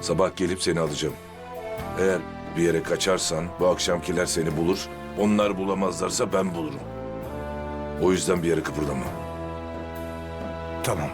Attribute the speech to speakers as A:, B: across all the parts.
A: Sabah gelip seni alacağım. Eğer bir yere kaçarsan bu akşamkiler seni bulur. Onlar bulamazlarsa ben bulurum. O yüzden bir yere kıpırdama.
B: Tamam.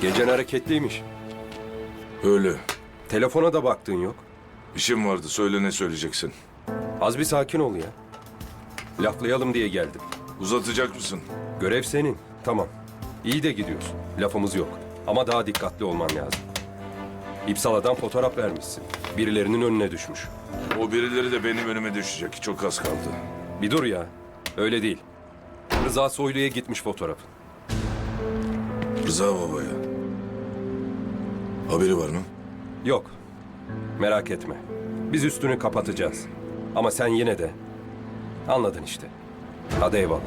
C: Gecen hareketliymiş.
A: Öyle.
C: Telefona da baktın yok.
A: İşim vardı. Söyle ne söyleyeceksin.
C: Az bir sakin ol ya. Laflayalım diye geldim.
A: Uzatacak mısın?
C: Görev senin. Tamam. İyi de gidiyorsun. Lafımız yok. Ama daha dikkatli olman lazım. İpsala'dan fotoğraf vermişsin. Birilerinin önüne düşmüş.
A: O birileri de benim önüme düşecek. Çok az kaldı.
C: Bir dur ya. Öyle değil. Rıza Soylu'ya gitmiş fotoğrafın.
A: Rıza babaya. Haberi var mı?
C: Yok. Merak etme. Biz üstünü kapatacağız. Ama sen yine de. Anladın işte. Hadi eyvallah.